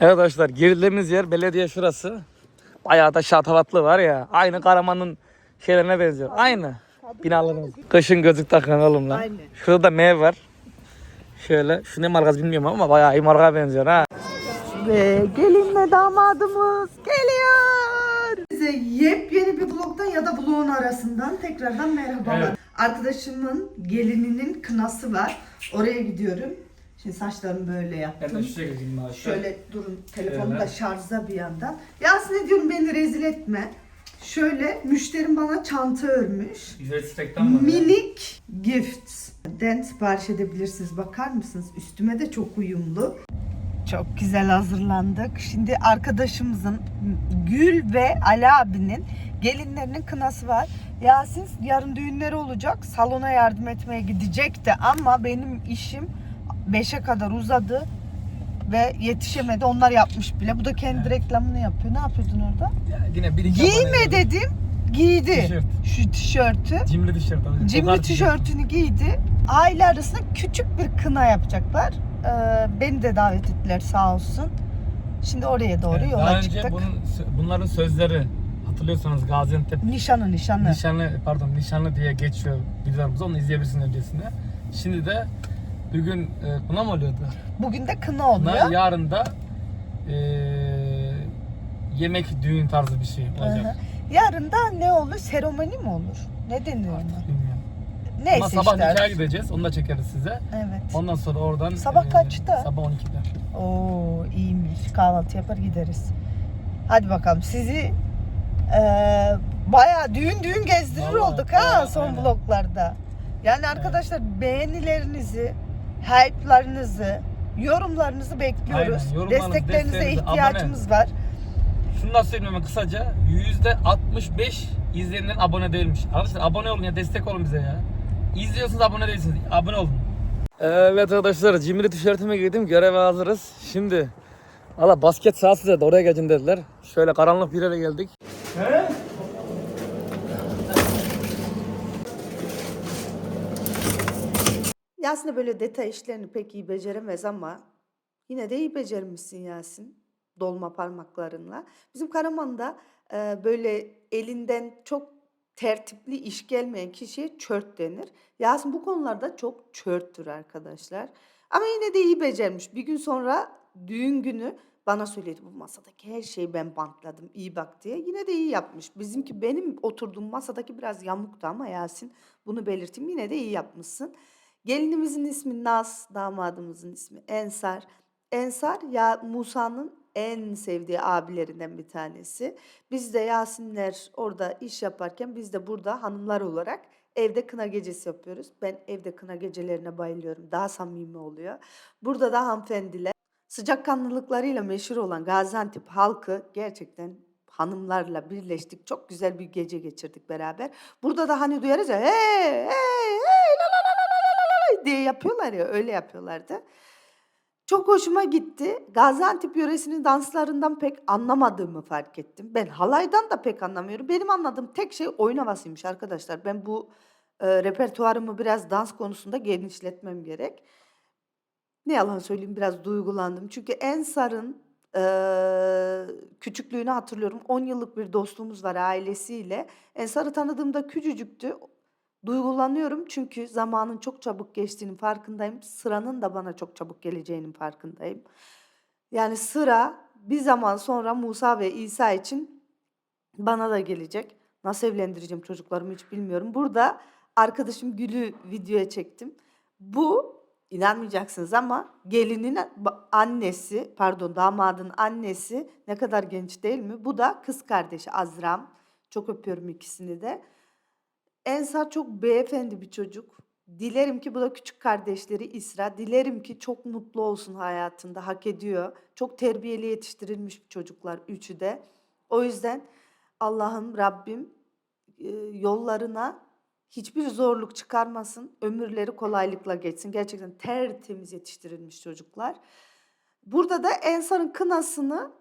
Evet arkadaşlar girdiğimiz yer belediye şurası. Bayağı da şatavatlı var ya. Aynı Karaman'ın şeylerine benziyor. Aynı. Binalarımız. Kışın gözlük takın oğlum lan. Aynı. Şurada da mev var. Şöyle. Şu ne markası bilmiyorum ama bayağı iyi marka benziyor ha. Ve gelinle damadımız geliyor. Size yepyeni bir bloktan ya da bloğun arasından tekrardan merhabalar. Evet. Arkadaşımın gelininin kınası var. Oraya gidiyorum. Şimdi saçlarımı böyle yaptım. şekilde Şöyle durun telefonum Evet. da şarjda bir yandan. Yasin diyorum beni rezil etme. Şöyle müşterim bana çanta örmüş. Ücretsiz Minik gifts. Den sipariş edebilirsiniz. Bakar mısınız? Üstüme de çok uyumlu. Çok güzel hazırlandık. Şimdi arkadaşımızın Gül ve Ali abinin gelinlerinin kınası var. Yasin yarın düğünleri olacak. Salona yardım etmeye gidecekti ama benim işim 5'e kadar uzadı ve yetişemedi. Onlar yapmış bile. Bu da kendi Evet. reklamını yapıyor. Ne yapıyordun orada? Yine bir iki Giyme dedim. Giydi. Tişört. Şu tişörtü. Cimri tişört. Cimri tişörtünü giydi. Aile arasında küçük bir kına yapacaklar. Ee, beni de davet ettiler sağ olsun. Şimdi oraya doğru Evet, yola Daha önce çıktık. bunun, bunların sözleri hatırlıyorsanız Gaziantep Nişanı nişanı. nişanlı pardon nişanlı diye geçiyor videolarımız onu izleyebilirsiniz öncesinde. Şimdi de bugün e, buna mı oluyordu? Bugün de kına oluyor. yarın da e, yemek düğün tarzı bir şey olacak. hı. Yarın da ne olur? Seremoni mi olur? Ne deniyor ona? Bilmiyorum. Neyse Ama sabah işte. nikaha gideceğiz. Onu da çekeriz size. Evet. Ondan sonra oradan e, Sabah kaçta? Sabah 12'de. Oo iyiymiş. Kahvaltı yapar gideriz. Hadi bakalım sizi eee bayağı düğün düğün gezdirir Vallahi, olduk ha bayağı, son aynen. vloglarda. Yani arkadaşlar beğenilerinizi, hype'larınızı, yorumlarınızı bekliyoruz. Aynen, Desteklerinize ihtiyacımız var. Şunu da söyleyeyim hemen kısaca. %65 izleyenlerin abone değilmiş. Arkadaşlar abone olun ya destek olun bize ya. İzliyorsunuz abone değilsiniz. Abone olun. Evet arkadaşlar cimri tişörtümü giydim göreve hazırız. Şimdi Valla basket sahası dedi oraya gelin dediler. Şöyle karanlık bir yere geldik. Yasin de böyle detay işlerini pek iyi beceremez ama yine de iyi becermişsin Yasin. Dolma parmaklarınla. Bizim Karaman'da e, böyle elinden çok tertipli iş gelmeyen kişiye çört denir. Yasin bu konularda çok çörttür arkadaşlar. Ama yine de iyi becermiş. Bir gün sonra düğün günü bana söyledi bu masadaki her şeyi ben bantladım iyi bak diye. Yine de iyi yapmış. Bizimki benim oturduğum masadaki biraz yamuktu ama Yasin bunu belirteyim. Yine de iyi yapmışsın. Gelinimizin ismi Naz, damadımızın ismi Ensar. Ensar ya Musa'nın en sevdiği abilerinden bir tanesi. Biz de Yasinler orada iş yaparken biz de burada hanımlar olarak evde kına gecesi yapıyoruz. Ben evde kına gecelerine bayılıyorum. Daha samimi oluyor. Burada da hanımefendiler sıcakkanlılıklarıyla meşhur olan Gaziantep halkı gerçekten hanımlarla birleştik. Çok güzel bir gece geçirdik beraber. Burada da hani duyarız ya hey hey hey diye yapıyorlar ya öyle yapıyorlardı. Çok hoşuma gitti. Gaziantep yöresinin danslarından pek anlamadığımı fark ettim. Ben halaydan da pek anlamıyorum. Benim anladığım tek şey oyun havasıymış arkadaşlar. Ben bu e, repertuarımı biraz dans konusunda genişletmem gerek. Ne yalan söyleyeyim biraz duygulandım. Çünkü Ensar'ın eee küçüklüğünü hatırlıyorum. 10 yıllık bir dostluğumuz var ailesiyle. Ensar'ı tanıdığımda küçücüktü. Duygulanıyorum çünkü zamanın çok çabuk geçtiğinin farkındayım. Sıranın da bana çok çabuk geleceğinin farkındayım. Yani sıra bir zaman sonra Musa ve İsa için bana da gelecek. Nasıl evlendireceğim çocuklarımı hiç bilmiyorum. Burada arkadaşım Gül'ü videoya çektim. Bu inanmayacaksınız ama gelinin annesi, pardon damadın annesi ne kadar genç değil mi? Bu da kız kardeşi Azram. Çok öpüyorum ikisini de. Ensar çok beyefendi bir çocuk. Dilerim ki bu da küçük kardeşleri İsra. Dilerim ki çok mutlu olsun hayatında. Hak ediyor. Çok terbiyeli yetiştirilmiş çocuklar üçü de. O yüzden Allah'ım Rabbim e, yollarına hiçbir zorluk çıkarmasın. Ömürleri kolaylıkla geçsin. Gerçekten tertemiz yetiştirilmiş çocuklar. Burada da Ensar'ın kınasını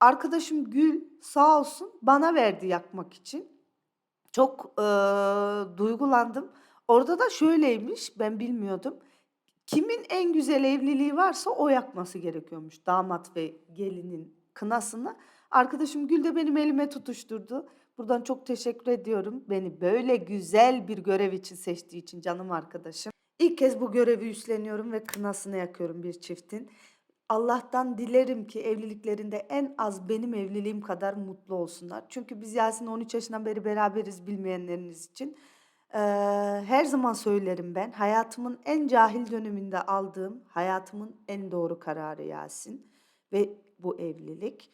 arkadaşım Gül sağ olsun bana verdi yakmak için. Çok eee, duygulandım. Orada da şöyleymiş, ben bilmiyordum. kimin en güzel evliliği varsa o yakması gerekiyormuş damat ve gelinin kınasını. Arkadaşım Gül de benim elime tutuşturdu. Buradan çok teşekkür ediyorum. Beni böyle güzel bir görev için seçtiği için canım arkadaşım. İlk kez bu görevi üstleniyorum ve kınasını yakıyorum bir çiftin. Allah'tan dilerim ki evliliklerinde en az benim evliliğim kadar mutlu olsunlar. Çünkü biz Yasin'le 13 yaşından beri beraberiz bilmeyenleriniz için. Eee, her zaman söylerim ben. Hayatımın en cahil döneminde aldığım hayatımın en doğru kararı Yasin ve bu evlilik.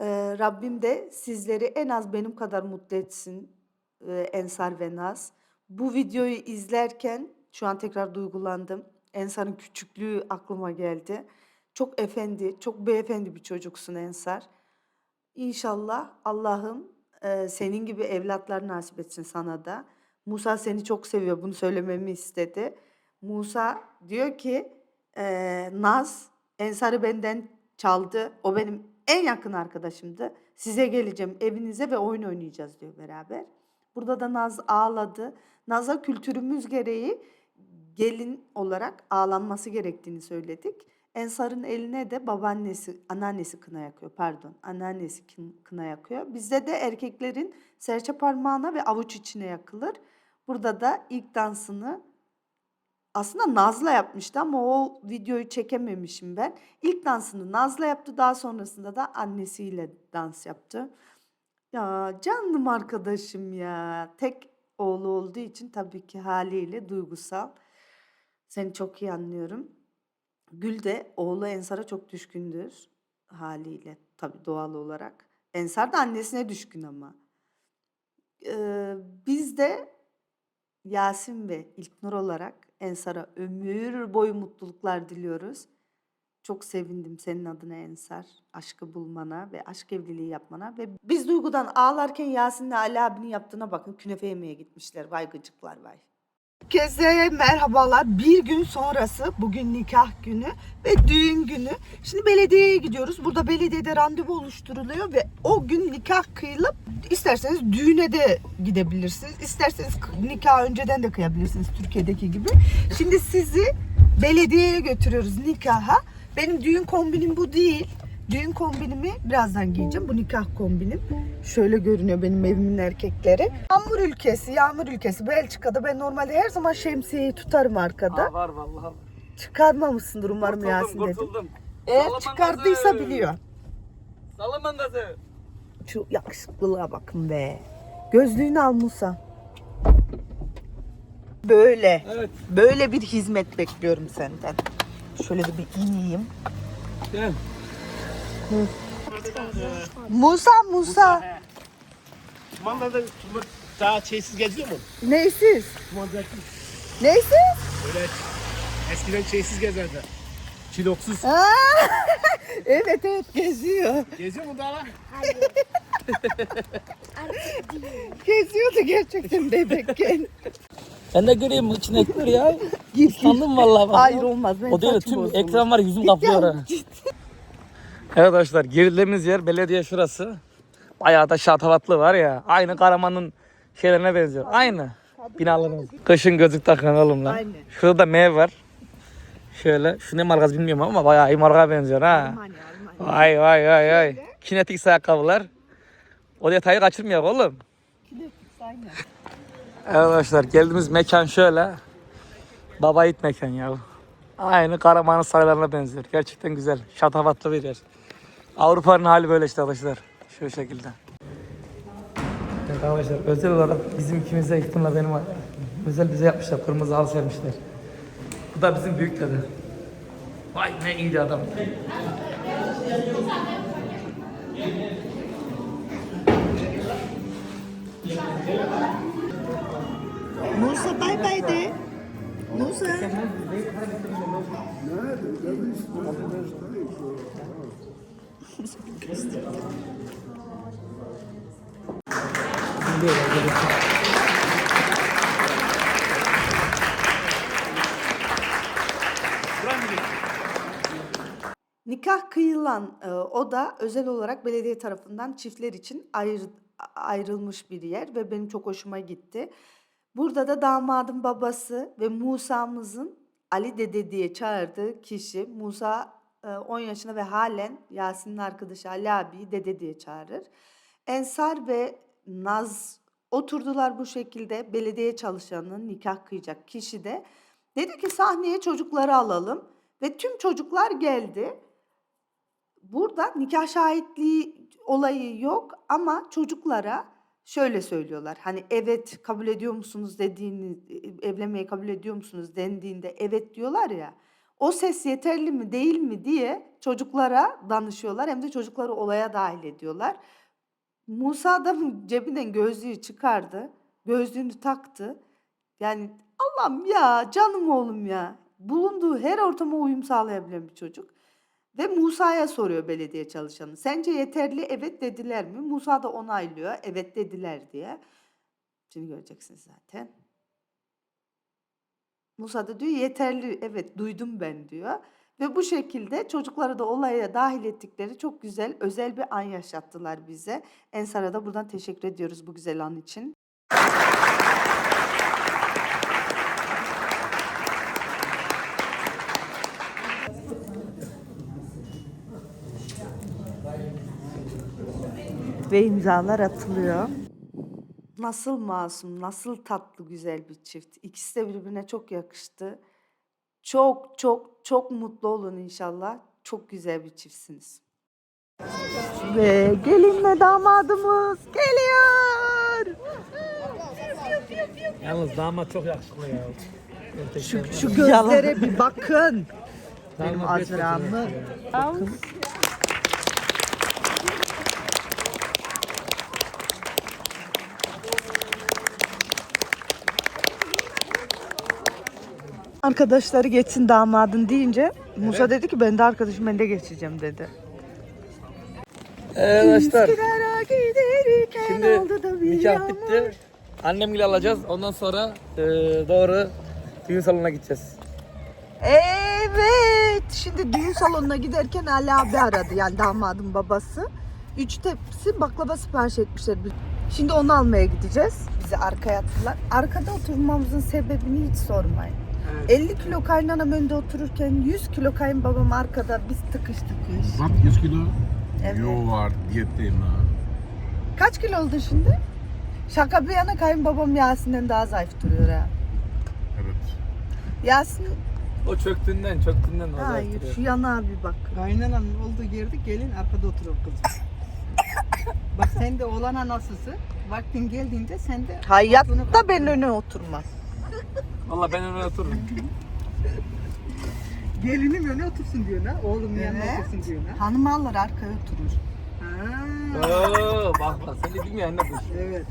Eee, Rabbim de sizleri en az benim kadar mutlu etsin eee, Ensar ve Naz. Bu videoyu izlerken şu an tekrar duygulandım. Ensar'ın küçüklüğü aklıma geldi. Çok efendi, çok beyefendi bir çocuksun Ensar. İnşallah Allah'ım eee, senin gibi evlatlar nasip etsin sana da. Musa seni çok seviyor. Bunu söylememi istedi. Musa diyor ki eee, Naz Ensar'ı benden çaldı. O benim en yakın arkadaşımdı. Size geleceğim evinize ve oyun oynayacağız diyor beraber. Burada da Naz ağladı. Naz'a kültürümüz gereği gelin olarak ağlanması gerektiğini söyledik. Ensar'ın eline de babaannesi, anneannesi kına yakıyor pardon. Anneannesi kına yakıyor. Bizde de erkeklerin serçe parmağına ve avuç içine yakılır. Burada da ilk dansını aslında Naz'la yapmıştı ama o videoyu çekememişim ben. İlk dansını Naz'la yaptı. Daha sonrasında da annesiyle dans yaptı. Ya canım arkadaşım ya. Tek oğlu olduğu için tabii ki haliyle duygusal. Seni çok iyi anlıyorum. Gül de oğlu Ensar'a çok düşkündür haliyle tabii doğal olarak. Ensar da annesine düşkün ama. Ee, biz de Yasin ve İlknur olarak Ensar'a ömür boyu mutluluklar diliyoruz. Çok sevindim senin adına Ensar. Aşkı bulmana ve aşk evliliği yapmana. Ve biz duygudan ağlarken Yasin'le Ali abinin yaptığına bakın. Künefe yemeye gitmişler. Vay gıcıklar vay. Herkese merhabalar. Bir gün sonrası bugün nikah günü ve düğün günü. Şimdi belediyeye gidiyoruz. Burada belediyede randevu oluşturuluyor ve o gün nikah kıyılıp isterseniz düğüne de gidebilirsiniz. İsterseniz nikah önceden de kıyabilirsiniz Türkiye'deki gibi. Şimdi sizi belediyeye götürüyoruz nikaha. Benim düğün kombinim bu değil. Düğün kombinimi birazdan giyeceğim. Bu nikah kombinim. Şöyle görünüyor benim evimin erkekleri. Yağmur ülkesi, yağmur ülkesi. Belçika'da ben normalde her zaman şemsiyeyi tutarım arkada. Aa, var vallahi. Çıkarmamışsındır umarım Yasin dedim. kurtuldum. Eğer Salaman çıkardıysa gazı. biliyor. Salaman gazı. Şu yakışıklılığa bakın be. Gözlüğünü al Musa. Böyle. Evet. Böyle bir hizmet bekliyorum senden. Şöyle de bir ineyim. Gel. Musa Musa. Kumandada daha şeysiz geziyor mu? Neysiz? Kumandadaki Neysiz? böyle eskiden şeysiz gezerdi. Kiloksuz. Aa, evet evet geziyor. Geziyor mu daha? Geziyordu gerçekten bebekken. Ben de göreyim içine ekler ya. Git Sandım vallahi bak. Hayır olmaz. Ben O değil de saçım tüm bozulur. ekran var yüzüm Git kaplıyor. ya, ha. git. Evet arkadaşlar girdiğimiz yer belediye şurası. Bayağı da şatavatlı var ya. Aynı Karaman'ın şeylerine benziyor. Aynı. Binalarımız. Kışın gözlük takın oğlum lan. Aynen. Şurada da mev var. Şöyle. Şu ne markası bilmiyorum ama bayağı iyi markaya benziyor ha. Vay vay vay vay. Kinetik ayakkabılar. O detayı kaçırmıyor oğlum. Aynen. Evet arkadaşlar geldiğimiz mekan şöyle. Baba Yiğit mekan ya. Aynı Karaman'ın saraylarına benziyor. Gerçekten güzel. Şatafatlı bir yer. Avrupa'nın hali böyle işte arkadaşlar. Şu şekilde. Evet arkadaşlar özel olarak bizim ikimize İlknur'la benim özel bize yapmışlar. Kırmızı halı sermişler. Bu da bizim büyük dede. Vay ne iyiydi adam. Musa bay bay de. Musa. Nikah kıyılan e, oda özel olarak belediye tarafından çiftler için ayrı, ayrılmış bir yer ve benim çok hoşuma gitti. Burada da damadın babası ve Musa'mızın Ali Dede diye çağırdığı kişi Musa 10 yaşında ve halen Yasin'in arkadaşı Ali abiyi Dede diye çağırır. Ensar ve Naz oturdular bu şekilde. Belediye çalışanının nikah kıyacak kişi de dedi ki sahneye çocukları alalım ve tüm çocuklar geldi. Burada nikah şahitliği olayı yok ama çocuklara şöyle söylüyorlar. Hani evet kabul ediyor musunuz dediğini evlenmeyi kabul ediyor musunuz dendiğinde evet diyorlar ya. O ses yeterli mi değil mi diye çocuklara danışıyorlar hem de çocukları olaya dahil ediyorlar. Musa da cebinden gözlüğü çıkardı. Gözlüğünü taktı. Yani Allah'ım ya canım oğlum ya. Bulunduğu her ortama uyum sağlayabilen bir çocuk. Ve Musa'ya soruyor belediye çalışanı. Sence yeterli evet dediler mi? Musa da onaylıyor evet dediler diye. Şimdi göreceksiniz zaten. Musa da diyor yeterli evet duydum ben diyor. Ve bu şekilde çocukları da olaya dahil ettikleri çok güzel özel bir an yaşattılar bize. Ensar'a da buradan teşekkür ediyoruz bu güzel an için. Ve imzalar atılıyor. Nasıl masum, nasıl tatlı güzel bir çift. İkisi de birbirine çok yakıştı. Çok çok çok mutlu olun inşallah. Çok güzel bir çiftsiniz. Ve gelinle damadımız geliyor. Yalnız damat çok yakışıklı ya. Şu, şu gözlere bir bakın. Benim Azra'mı. Bakın. Arkadaşları geçsin damadın deyince Musa dedi ki ben de arkadaşım ben de geçeceğim dedi. Arkadaşlar Üsküdar'a giderken şimdi nikah bitti. Annemgili alacağız. Ondan sonra e, doğru düğün salonuna gideceğiz. Evet. Şimdi düğün salonuna giderken Ali abi aradı. Yani damadın babası. Üç tepsi baklava sipariş etmişler. Şimdi onu almaya gideceğiz. Bizi arkaya attılar. Arkada oturmamızın sebebini hiç sormayın. 50 kilo kaynanam önde otururken 100 kilo kayınbabam arkada biz tıkış tıkış. Bak 100 kilo. Evet. Yo var diyetteyim ha. Kaç kilo oldun şimdi? Şaka bir yana kayınbabam Yasin'den daha zayıf duruyor ha. Evet. Yasin O çöktüğünden, çöktüğünden o hayır şu yana bir bak. Kaynananın olduğu yerde gelin arkada oturur kızım. Bak sen de oğlana nasılsın? Vaktin geldiğinde sen de Hayatta ben öne oturmaz. Valla ben öyle otururum. gelinim öne otursun diyor ha. Oğlum yanına Evet. otursun diyor ha. Hanım alır arkaya oturur. Ha. Oo, bak bak sen de bilmiyor anne bu. Evet.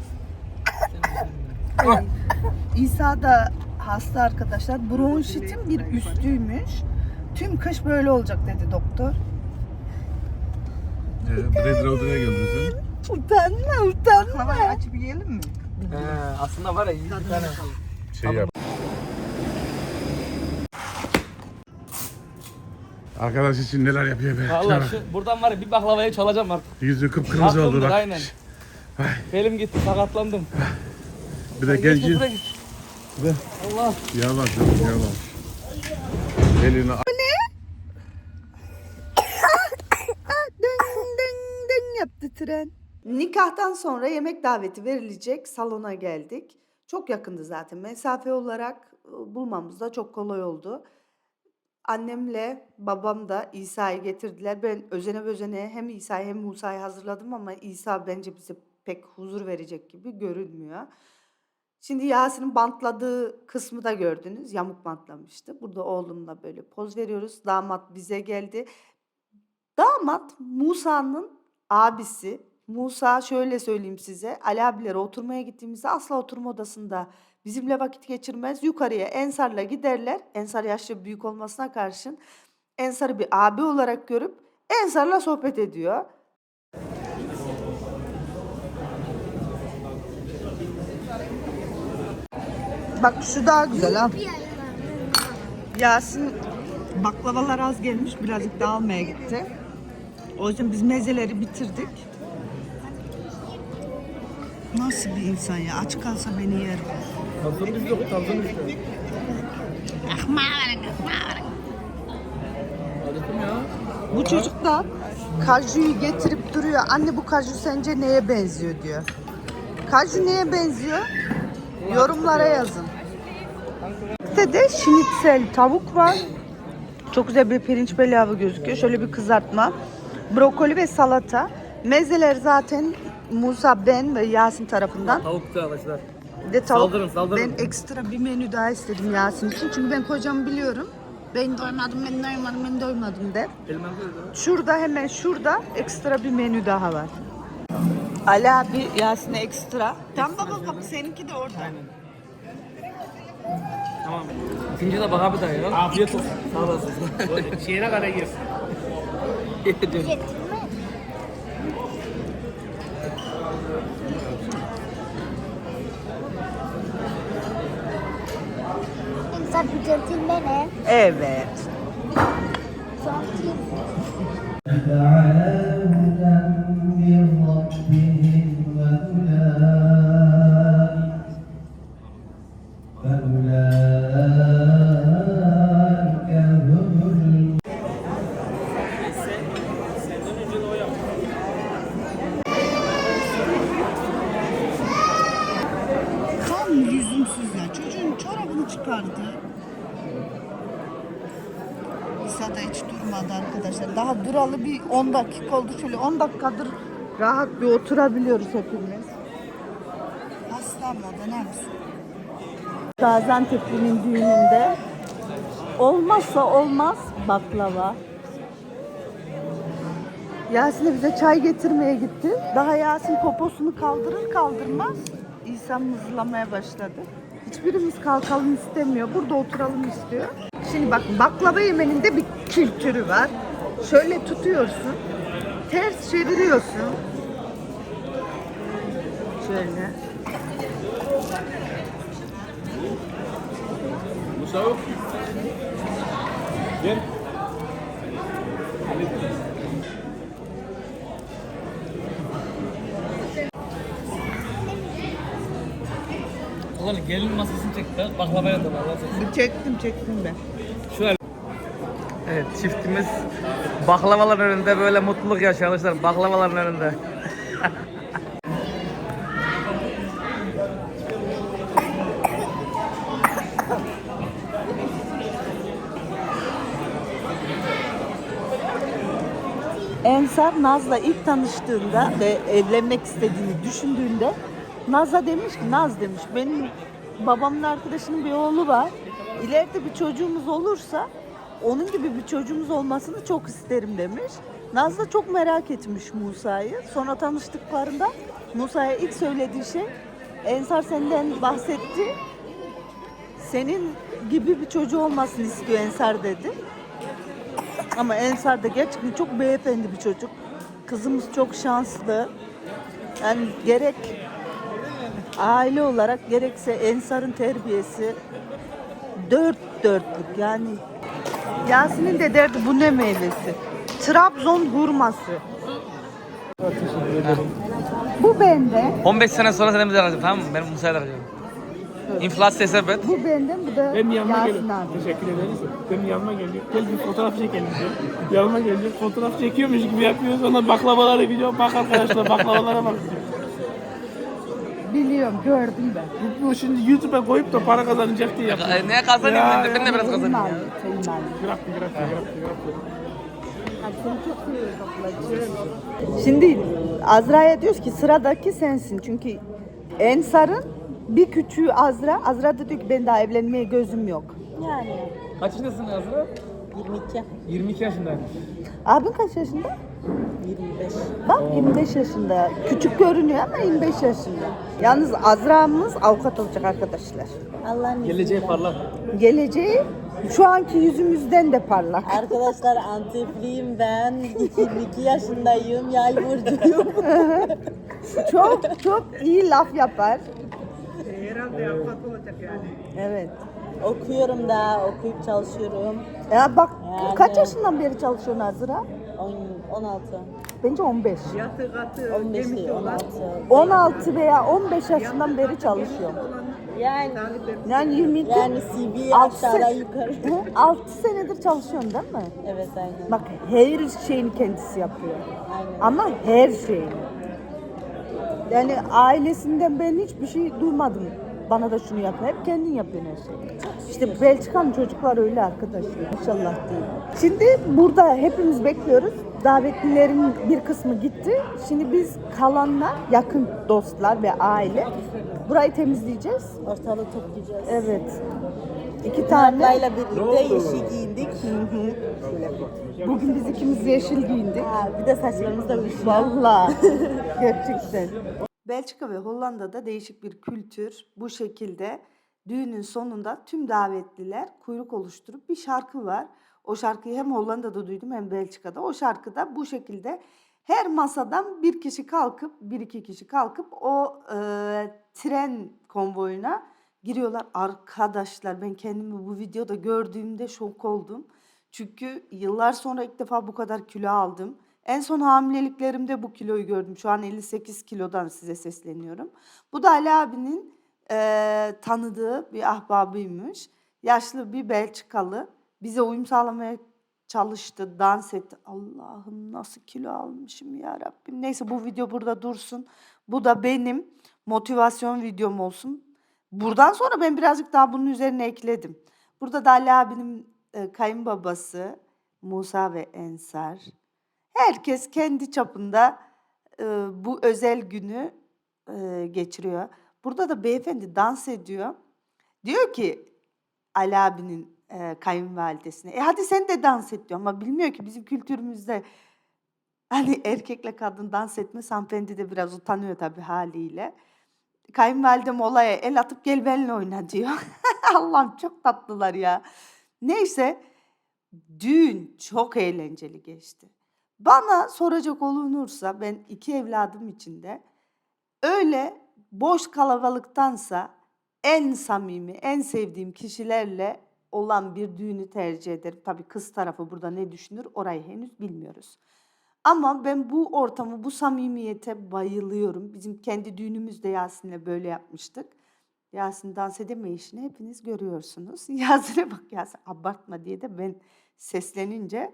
İsa da hasta arkadaşlar. Bronşitin bir üstüymüş. Tüm kış böyle olacak dedi doktor. Ee, Red Road'a geldin sen. Utanma utanma. Baklavayı açıp yiyelim mi? He, aslında var ya bir tane. Şey yap. Arkadaş için neler yapıyor be. Valla şu buradan var ya bir baklavayı çalacağım artık. Yüzü kıpkırmızı oldu Aklımdır bak. aynen. Belim gitti, sakatlandım. Bir de Geç bu genci. buraya git. De. Allah. Yavaş yavaş yavaş. Elini Ding ding ding yaptı tren. Nikahtan sonra yemek daveti verilecek salona geldik. Çok yakındı zaten. Mesafe olarak e, bulmamız da çok kolay oldu. Annemle babam da İsa'yı getirdiler. Ben özene özene hem İsa'yı hem Musa'yı hazırladım ama İsa bence bize pek huzur verecek gibi görünmüyor. Şimdi Yasin'in bantladığı kısmı da gördünüz. Yamuk bantlamıştı. Burada oğlumla böyle poz veriyoruz. Damat bize geldi. Damat Musa'nın abisi. Musa şöyle söyleyeyim size. Ali abilere oturmaya gittiğimizde asla oturma odasında bizimle vakit geçirmez. Yukarıya Ensar'la giderler. Ensar yaşça büyük olmasına karşın Ensar'ı bir abi olarak görüp Ensar'la sohbet ediyor. Bak şu daha güzel ha. Yasin baklavalar az gelmiş. Birazcık daha almaya gitti. O yüzden biz mezeleri bitirdik. Nasıl bir insan ya? Aç kalsa beni yer. Tadını biz yok, tadını biz yok. Bu çocuk da kajuyu getirip duruyor. Anne bu kaju sence neye benziyor diyor. Kaju neye benziyor? Yorumlara yazın. İşte de şinitsel tavuk var. Çok güzel bir pirinç pilavı gözüküyor. Şöyle bir kızartma. Brokoli ve salata. Mezeler zaten Musa, ben ve Yasin tarafından. Tavuktu arkadaşlar. Bir de tavuk. Saldırın, saldırın. Ben ekstra bir menü daha istedim Yasin için. Çünkü ben kocamı biliyorum. Ben doymadım, ben doymadım, ben doymadım koydu. Şurada hemen şurada ekstra bir menü daha var. Ali abi Yasin'e ekstra. Tamam baba bak seninki de orada. Tamam. İkinci de bak abi daha ya. Afiyet olsun. Sağ olasın. Şehre kadar. Yedim. Centilmene. Evet. Rahat bir oturabiliyoruz hepimiz. Da ne yapsın? Gaziantep'li'nin düğününde olmazsa olmaz baklava. Yasin de bize çay getirmeye gitti. Daha Yasin poposunu kaldırır kaldırmaz İsa mızlamaya başladı. Hiçbirimiz kalkalım istemiyor. Burada oturalım istiyor. Şimdi bak baklava yemenin de bir kültürü var. Şöyle tutuyorsun. Ters çeviriyorsun. Şöyle. Musa Gel. Ulan gelin masasını çekti. Baklavaya da seni. Çektim çektim ben. Şöyle. Evet çiftimiz baklavaların önünde böyle mutluluk yaşıyor arkadaşlar. Baklavaların önünde. Ensar Naz'la ilk tanıştığında ve evlenmek istediğini düşündüğünde Naz'a demiş ki Naz demiş benim babamın arkadaşının bir oğlu var. İleride bir çocuğumuz olursa onun gibi bir çocuğumuz olmasını çok isterim demiş. Naz da çok merak etmiş Musa'yı. Sonra tanıştıklarında Musa'ya ilk söylediği şey Ensar senden bahsetti. Senin gibi bir çocuğu olmasını istiyor Ensar dedi. Ama Ensar da gerçekten çok beyefendi bir çocuk. Kızımız çok şanslı. Yani gerek aile olarak gerekse Ensar'ın terbiyesi dört dörtlük yani. Yasin'in de derdi bu ne meyvesi? Trabzon hurması. Bu bende. 15 sene sonra seni bize arayacağım tamam mı? Benim Musa'ya da arayacağım. İnflasyon hesap et. Bu benden, bu da Benim yanıma Yasin abi. Teşekkür ederiz. Benim yanıma geliyor. Gel bir fotoğraf çekelim diyor. Yanıma geliyor. Fotoğraf çekiyormuş gibi yapıyor. Sonra baklavaları biliyor. Bak arkadaşlar baklavalara bak diyor. Biliyorum, gördüm ben. Bu, şimdi YouTube'a koyup da para kazanacak diye yapıyor. E, Neye kazanayım Ya, ben de, ben de biraz kazanayım ya. Grafiği, grafiği, grafiği, grafiği. Şimdi Azra'ya diyoruz ki sıradaki sensin. Çünkü Ensar'ın bir küçüğü Azra. Azra da diyor ki ben daha evlenmeye gözüm yok. Yani Kaç yaşındasın Azra? 22, 22 yaşındaymış. Abin kaç yaşında? 25. Bak 25 yaşında. Küçük görünüyor ama 25 yaşında. Yalnız Azra'mız avukat olacak arkadaşlar. Allah'ın Geleceği parlak. Geleceği şu anki yüzümüzden de parlak. Arkadaşlar Antepliyim ben. 22 yaşındayım. Yay burcuyum. Çok çok iyi laf yapar. Herhalde avukat olacak yani. Evet. Okuyorum da, okuyup çalışıyorum. Ya bak Yani. kaç yaşından beri çalışıyorsun Azra? 10, 16. Bence 15. 15 değil, 16. 16 veya 15 yaşından beri çalışıyorum. Yani Yani 22 yani CV Altı aşağıdan yukarı. 6 senedir çalışıyorsun değil mi? evet aynen. Bak her şeyini kendisi yapıyor. Aynen. Ama her şeyini. Yani ailesinden ben hiçbir şey duymadım. Bana da şunu yap. Hep kendin yapıyorsun her şeyi. İşte Belçika'nın çocuklar öyle arkadaşlar. İnşallah değil. Şimdi burada hepimiz bekliyoruz. Davetlilerin bir kısmı gitti. Şimdi biz kalanlar, yakın dostlar ve aile burayı temizleyeceğiz. Ortalığı toplayacağız. Evet. İki tane. Ablayla birlikte yeşil giyindik. Bugün biz ikimiz yeşil giyindik. Ha, bir de saçlarımız da uyuşuyor. Vallahi gerçekten. Belçika ve Hollanda'da değişik bir kültür. Bu şekilde düğünün sonunda tüm davetliler kuyruk oluşturup bir şarkı var. O şarkıyı hem Hollanda'da duydum hem Belçika'da. O şarkıda bu şekilde her masadan bir kişi kalkıp, bir iki kişi kalkıp o e, tren konvoyuna giriyorlar. Arkadaşlar ben kendimi bu videoda gördüğümde şok oldum. Çünkü yıllar sonra ilk defa bu kadar kilo aldım. En son hamileliklerimde bu kiloyu gördüm. Şu an 58 kilodan size sesleniyorum. Bu da Ali abinin eee, tanıdığı bir ahbabıymış. Yaşlı bir Belçikalı. Bize uyum sağlamaya çalıştı, dans etti. Allah'ım nasıl kilo almışım ya Rabbim. Neyse bu video burada dursun. Bu da benim motivasyon videom olsun. Buradan sonra ben birazcık daha bunun üzerine ekledim. Burada da Ali abinin e, kayınbabası Musa ve Ensar. Herkes kendi çapında e, bu özel günü e, geçiriyor. Burada da beyefendi dans ediyor. Diyor ki Ali abinin e, kayınvalidesine. E hadi sen de dans et diyor ama bilmiyor ki bizim kültürümüzde hani erkekle kadın dans etmez. Hanımefendi de biraz utanıyor tabii haliyle. Kayınvalidem olaya el atıp gel benimle oyna diyor. Allah'ım çok tatlılar ya. Neyse düğün çok eğlenceli geçti. Bana soracak olunursa ben iki evladım için de öyle boş kalabalıktansa en samimi, en sevdiğim kişilerle olan bir düğünü tercih ederim. Tabii kız tarafı burada ne düşünür orayı henüz bilmiyoruz. Ama ben bu ortamı, bu samimiyete bayılıyorum. Bizim kendi düğünümüzde Yasin'le böyle yapmıştık. Yasin dans edemeyişini hepiniz görüyorsunuz. Yasin'e bak Yasin abartma diye de ben seslenince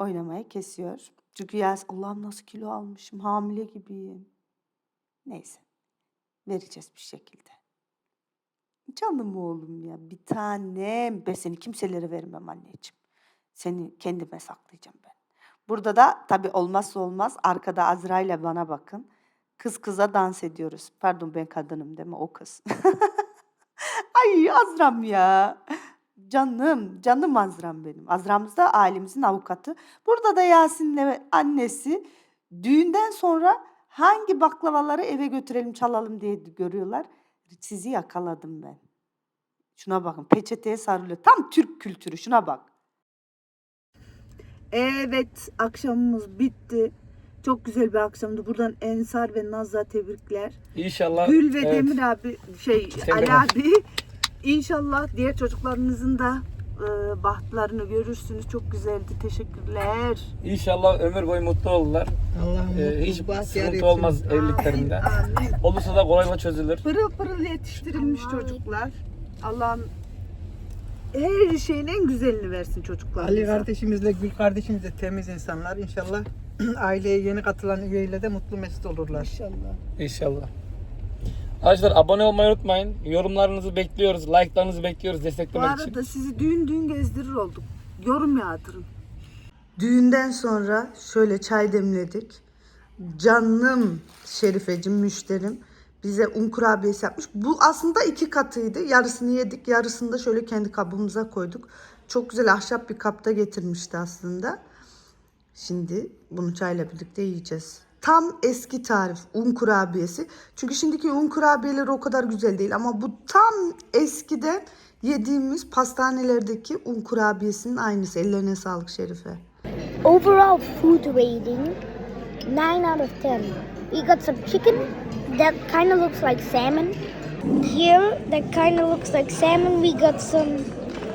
oynamayı kesiyor. Çünkü Yasin Allah'ım nasıl kilo almışım hamile gibiyim. Neyse vereceğiz bir şekilde. Canım oğlum ya bir tanem. Ben seni kimselere vermem anneciğim. Seni kendime saklayacağım ben. Burada da tabii olmazsa olmaz arkada Azra ile bana bakın. Kız kıza dans ediyoruz. Pardon ben kadınım mi? O kız. Ay Azram ya. Canım, canım Azram benim. Azramız da ailemizin avukatı. Burada da Yasin'le annesi düğünden sonra hangi baklavaları eve götürelim çalalım diye görüyorlar. Sizi yakaladım ben. Şuna bakın peçeteye sarılıyor. Tam Türk kültürü şuna bak. Evet akşamımız bitti. Çok güzel bir akşamdı. Buradan Ensar ve Naz'a tebrikler. İnşallah. Gül ve evet. Demir abi şey Demir Ali abi. abi inşallah diğer çocuklarınızın da e, bahtlarını görürsünüz. Çok güzeldi. Teşekkürler. İnşallah ömür boyu mutlu olurlar. Allah'ım Ee, hiç sıkıntı olmaz evliliklerinde. Amin. Olursa da kolayla çözülür. Pırıl pırıl yetiştirilmiş çocuklar. Allah'ım her şeyin en güzelini versin çocuklarımıza. Ali kardeşimizle Gül kardeşimiz de temiz insanlar. İnşallah aileye yeni katılan üyeyle de mutlu mesut olurlar. İnşallah. İnşallah. Arkadaşlar abone olmayı unutmayın. Yorumlarınızı bekliyoruz. Like'larınızı bekliyoruz Bu desteklemek için. arada sizi düğün düğün gezdirir olduk. Yorum yağdırın. Düğünden sonra şöyle çay demledik. Canım Şerifecim müşterim bize un kurabiyesi yapmış. Bu aslında iki katıydı. Yarısını yedik, yarısını da şöyle kendi kabımıza koyduk. Çok güzel ahşap bir kapta getirmişti aslında. Şimdi bunu çayla birlikte yiyeceğiz. Tam eski tarif un kurabiyesi. Çünkü şimdiki un kurabiyeleri o kadar güzel değil ama bu tam eskiden yediğimiz pastanelerdeki un kurabiyesinin aynısı. Ellerine sağlık Şerife. Overall food rating 9 out of 10. We got some chicken that kind of looks like salmon. Here, that kind of looks like salmon. We got some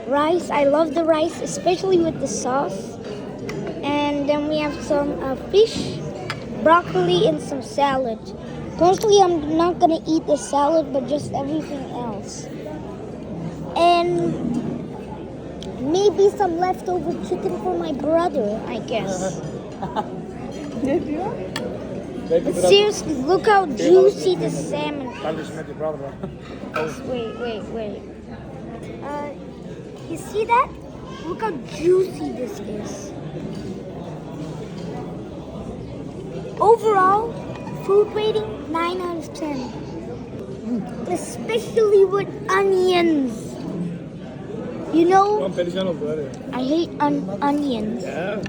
rice. I love the rice, especially with the sauce. And then we have some uh, fish, broccoli, and some salad. Mostly, I'm not gonna eat the salad, but just everything else. and maybe some leftover chicken for my brother, I guess. But seriously, look how juicy the salmon is. Wait, wait, wait. Uh, you see that? Look how juicy this is. Overall, food rating 9 out of 10. Especially with onions. You know, Tam perişan oldu var ya. I hate on- onions. Ya.